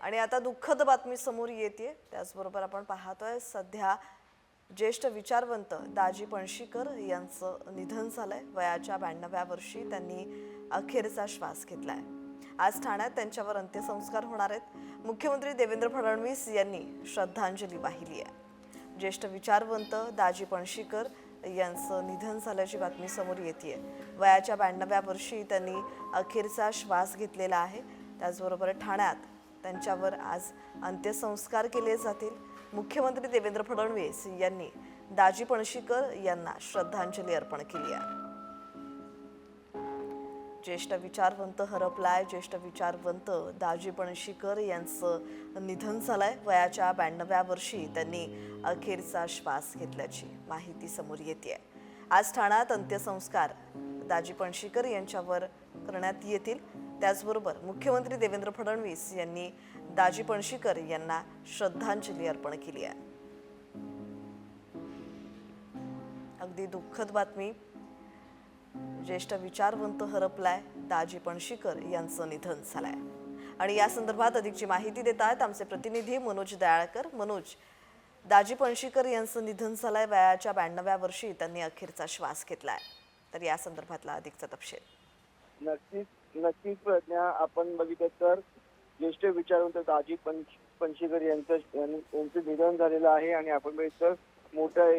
आणि आता दुःखद बातमी समोर येते त्याचबरोबर आपण पाहतोय सध्या ज्येष्ठ विचारवंत दाजी पणशीकर यांचं निधन झालंय. वयाच्या ब्याण्णव्या वर्षी त्यांनी अखेरचा श्वास घेतलाय. आज ठाण्यात त्यांच्यावर अंत्यसंस्कार होणार आहेत. मुख्यमंत्री देवेंद्र फडणवीस यांनी श्रद्धांजली वाहिली आहे. ज्येष्ठ विचारवंत दाजी पणशीकर यांचं निधन झाल्याची बातमी समोर येते वयाच्या ब्याण्णव्या वर्षी त्यांनी अखेरचा श्वास घेतलेला आहे. त्याचबरोबर ठाण्यात त्यांच्यावर आज अंत्यसंस्कार केले जातील. मुख्यमंत्री देवेंद्र फडणवीस यांनी दाजी पणशीकर यांना श्रद्धांजली अर्पण केली आहे. ज्येष्ठ विचारवंत हरपलाय ज्येष्ठ विचारवंत दाजी पणशीकर यांचं निधन झालंय. वयाच्या ब्याण्णव्या वर्षी त्यांनी अखेरचा श्वास घेतल्याची माहिती समोर येते आज ठाण्यात अंत्यसंस्कार दाजी पणशीकर यांच्यावर करण्यात येतील. त्याचबरोबर मुख्यमंत्री देवेंद्र फडणवीस यांनी दाजी पणशीकर यांना श्रद्धांजली अर्पण केली आहे. अगदी दुःखद बातमी. ज्येष्ठ विचारवंत हरपलाय दाजी पणशीकर यांचं निधन झालंय. आणि या संदर्भात अधिकची माहिती देत आहेत आमचे प्रतिनिधी मनोज दयाळकर. मनोज दाजी पणशीकर यांचं निधन झालंय वयाच्या ब्याण्णव्या वर्षी त्यांनी अखेरचा श्वास घेतलाय. तर या संदर्भातला अधिकचा तपशील. नक्कीच. नक्कीच प्रज्ञा आपण बघितलं तर ज्येष्ठ विचारवंत दाजी पंच पंचीकर यांचं यांचं निधन झालेलं आहे आणि आपण बघितलं तर मोठ्या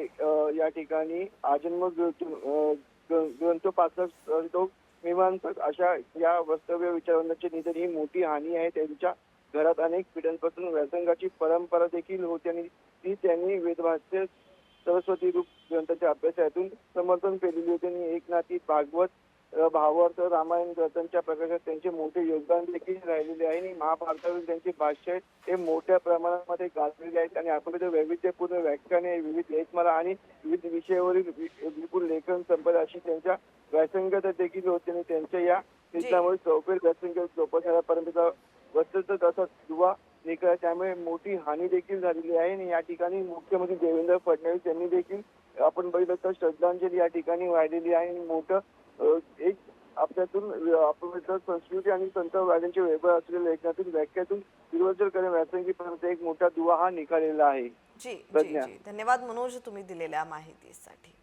या ठिकाणी आजन्म ग्रंथ- ग्रंथोपासक तो मीमांसक अशा या वास्तव्य विचारवंताचे निधन ही मोठी हानी आहे. त्यांच्या घरात अनेक पिढ्यांपासून व्यासंगाची परंपरा देखील होती आणि ती त्यांनी वेदभाष्य सरस्वती रूप ग्रंथाच्या अभ्यासातून समर्थन केलेली होती. आणि एकनाथी भागवत भावार्थ रामायण ग्रंथांच्या प्रकाशात त्यांचे मोठे योगदान देखील राहिलेले आहे. आणि महाभारतातील त्यांचे भाष्य हे मोठ्या प्रमाणामध्ये गाजलेले आहेत. आणि आपण तिथे वैविध्यपूर्ण व्याख्याने विविध लेखमाला आणि विविध विषयावरील विपुल लेखन संपदा अशी त्यांच्या व्यासंगत देखील होती. आणि त्यांच्या या निधनामुळे चौफेर व्यासंगत जोपासण्यापर्यंतचा वस्तुत तसा दुवा निघाला त्यामुळे मोठी हानी देखील झालेली आहे. आणि या ठिकाणी मुख्यमंत्री देवेंद्र फडणवीस यांनी देखील आपण बघितलं तर श्रद्धांजली या ठिकाणी वाहिलेली आहे. आणि मोठं एक आपल्यातून आपण संस्कृती आणि संत राजांचे वैभव असलेल्या लेखनातून व्याख्यातून निर्वचन व्यासंगीपर्यंत एक मोठा दुवा हा निघालेला आहे. जी जी प्रज्ञा. जी. धन्यवाद मनोज तुम्ही दिलेल्या माहितीसाठी.